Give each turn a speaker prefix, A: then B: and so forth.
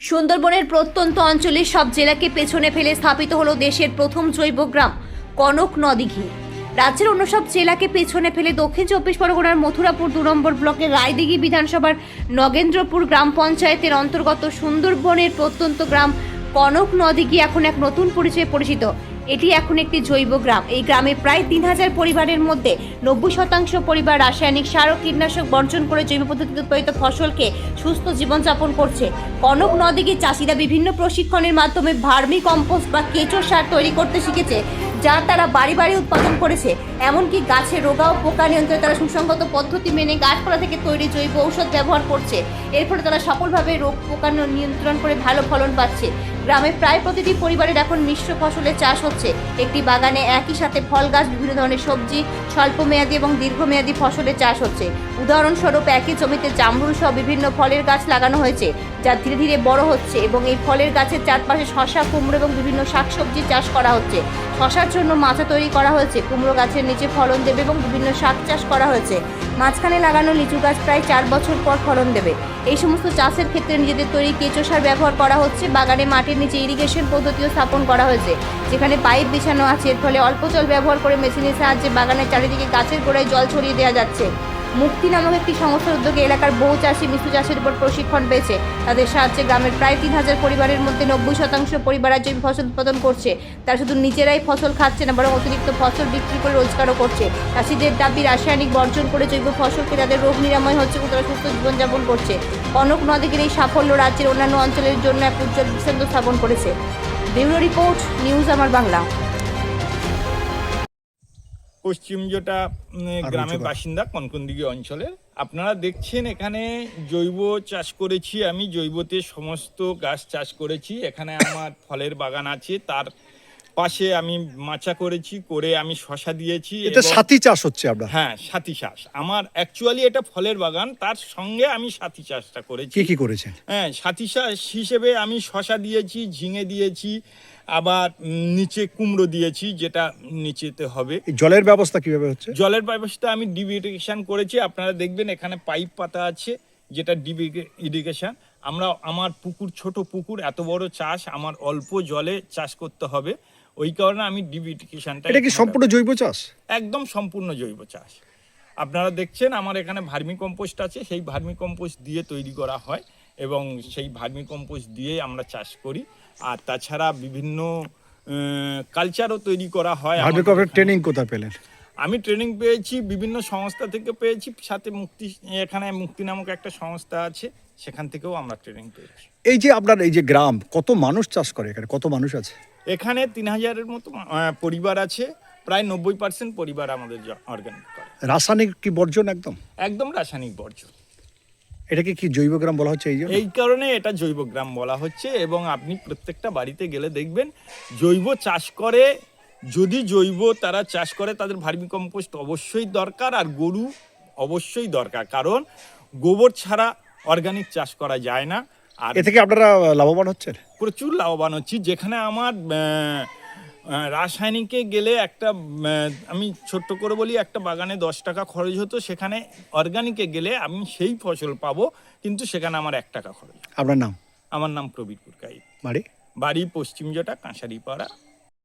A: সুন্দরবনের প্রত্যন্ত অঞ্চলে সব জেলাকে পেছনে ফেলে স্থাপিত হলো দেশের প্রথম জৈব গ্রাম, কনক নদীঘি রাজ্যের অন্য সব জেলাকে পেছনে ফেলে দক্ষিণ চব্বিশ পরগনার মথুরাপুর দু নম্বর ব্লকের রায়দিঘি বিধানসভার নগেন্দ্রপুর গ্রাম পঞ্চায়েতের অন্তর্গত সুন্দরবনের প্রত্যন্ত গ্রাম কনক নদীঘি এখন এক নতুন পরিচয়ে পরিচিত। এটি এখন একটি জৈব গ্রাম। এই গ্রামে প্রায় তিন হাজার পরিবারের মধ্যে নব্বই শতাংশ পরিবার রাসায়নিক সার ও কীটনাশক বর্জন করে জৈব পদ্ধতিতে উৎপাদিত ফসলকে সুস্থ জীবনযাপন করছে। কনক নদীকে চাষিরা বিভিন্ন প্রশিক্ষণের মাধ্যমে ভার্মি কম্পোস্ট বা কেঁচো সার তৈরি করতে শিখেছে, যা তারা বাড়ি বাড়ি উৎপাদন করেছে। এমনকি গাছের রোগা ও পোকা নিয়ন্ত্রণে তারা সুসংগত পদ্ধতি মেনে গাছপালা থেকে তৈরি জৈব ঔষধ ব্যবহার করছে। এর ফলে তারা সফলভাবে রোগ পোকা নিয়ন্ত্রণ করে ভালো ফলন পাচ্ছে। গ্রামে প্রায় প্রতিটি পরিবারের এখন মিশ্র ফসলের চাষ হচ্ছে। একটি বাগানে একই সাথে ফল গাছ, বিভিন্ন ধরনের সবজি স্বল্পমেয়াদী এবং দীর্ঘমেয়াদী ফসলের চাষ হচ্ছে। উদাহরণস্বরূপ একই জমিতে জামরুল সহ বিভিন্ন ফলের গাছ লাগানো হয়েছে, যা ধীরে ধীরে বড় হচ্ছে এবং এই ফলের গাছের চারপাশে শশা কুমড়ো এবং বিভিন্ন শাকসবজি চাষ করা হচ্ছে। শশার জন্য মাচা তৈরি করা হয়েছে, কুমড়ো গাছের নিচে ফলন দেবে এবং বিভিন্ন শাক চাষ করা হয়েছে। মাঝখানে লাগানো লিচু গাছ প্রায় চার বছর পর ফলন দেবে। এই সমস্ত চাষের ক্ষেত্রে নিজেদের তৈরি কেঁচো সার ব্যবহার করা হচ্ছে। বাগানে মাটির নিচে ইরিগেশন পদ্ধতিও স্থাপন করা হয়েছে। যেখানে পাইপ বিছানো আছে, এর ফলে অল্প জল ব্যবহার করে মেশিনের সাহায্যে বাগানের চারিদিকে গাছের গোড়ায় জল ছড়িয়ে দেওয়া যাচ্ছে। মুক্তি নামক একটি সংস্থার উদ্যোগে এলাকার বহু চাষি, মিশ্র চাষের উপর প্রশিক্ষণ পেয়েছে। তাদের সাহায্যে গ্রামের প্রায় তিন হাজার পরিবারের মধ্যে নব্বই শতাংশ পরিবার আজ ফসল উৎপাদন করছে। তারা শুধু নিজেরাই ফসল খাচ্ছে না, বরং অতিরিক্ত ফসল বিক্রি করে রোজগারও করছে। চাষিদের দাবি, রাসায়নিক বর্জন করে জৈব ফসলকে তাদের রোগ নিরাময় হচ্ছে এবং তারা সুস্থ জীবনযাপন করছে। কনক নদীর এই সাফল্য রাজ্যের অন্যান্য অঞ্চলের জন্য এক উজ্জ্বল স্থাপন করেছে। ব্যুরো রিপোর্ট, নিউজ আমার বাংলা।
B: পশ্চিম জোটা গ্রামের
C: বাসিন্দা কোন
B: বাসিন্দা কনকনদিঘি অঞ্চলের আপনারা দেখছেন এখানে জৈব চাষ করেছি আমি জৈবতে সমস্ত গাছ চাষ করেছি এখানে আমার ফলের বাগান আছে তার পাশে আমি মাচা করেছি করে আমি শশা দিয়েছি
C: এটা সাথী চাষ হচ্ছে আপনার
B: হ্যাঁ সাথী চাষ। আমার অ্যাকচুয়ালি এটা ফলের বাগান তার সঙ্গে আমি সাথী চাষটা করেছি।
C: কি কি করেছেন?
B: হ্যাঁ সাথী চাষ হিসেবে আমি শশা দিয়েছি ঝিঙে দিয়েছি আবার নিচে কুমড়ো দিয়েছি যেটা নিচেতে হবে।
C: জলের ব্যবস্থা কীভাবে হচ্ছে?
B: জলের ব্যবস্থা আমি ডিপ ইরিগেশন করেছি। আপনারা দেখবেন এখানে পাইপ পাতা আছে যেটা ডিপ ইরিগেশন আমরা আমার পুকুর ছোট পুকুর এত বড় চাষ আমার অল্প জলে চাষ করতে হবে। ওই কারণে আমি ডিপ ইরিগেশনটা
C: এটা কি সম্পূর্ণ জৈব চাষ?
B: একদম সম্পূর্ণ জৈব চাষ। আপনারা দেখছেন আমার এখানে ভার্মি কম্পোস্ট আছে সেই ভার্মি কম্পোস্ট দিয়ে তৈরি করা হয় এবং সেই ভার্মি কম্পোস্ট দিয়েই আমরা চাষ করি। আর তাছাড়া বিভিন্ন কালচারও তৈরি করা হয়
C: ভার্মি কম্পোস্ট ট্রেনিং কোথায় পেলেন?
B: আমি ট্রেনিং পেয়েছি বিভিন্ন সংস্থা থেকে পেয়েছি সাথে মুক্তি এখানে মুক্তি নামক একটা সংস্থা আছে সেখান থেকেও আমরা ট্রেনিং পেয়েছি।
C: এই যে আপনার এই যে গ্রাম কত মানুষ চাষ করে এখানে? কত মানুষ আছে?
B: এখানে তিন হাজারের মতো পরিবার আছে প্রায় নব্বই পার্সেন্ট পরিবার আমাদের অর্গানিক করে।
C: রাসায়নিক কি বর্জন একদম?
B: একদম রাসায়নিক বর্জন।
C: এটাকে কি জৈব গ্রাম বলা হচ্ছে এই জন্য?
B: এই কারণে এটা জৈব গ্রাম বলা হচ্ছে এবং আপনি প্রত্যেকটা বাড়িতে গেলে দেখবেন জৈব চাষ করে যদি জৈব তারা চাষ করে তাদের ভার্মি কম্পোস্ট অবশ্যই দরকার আর গরু অবশ্যই দরকার। কারণ গোবর ছাড়া অর্গানিক চাষ করা যায় না। আর
C: এ থেকে আপনারা লাভবান হচ্ছেন?
B: প্রচুর লাভবান হচ্ছি। যেখানে আমার রাসায়নিকে গেলে একটা আমি ছোট্ট করে বলি একটা বাগানে দশ টাকা খরচ হতো সেখানে অর্গানিকে গেলে আমি সেই ফসল পাবো কিন্তু সেখানে আমার এক টাকা খরচ।
C: আপনার নাম?
B: আমার নাম প্রবীর পুরকাই
C: বাড়ি?
B: বাড়ি পশ্চিম জটা কাঁসারি পাড়া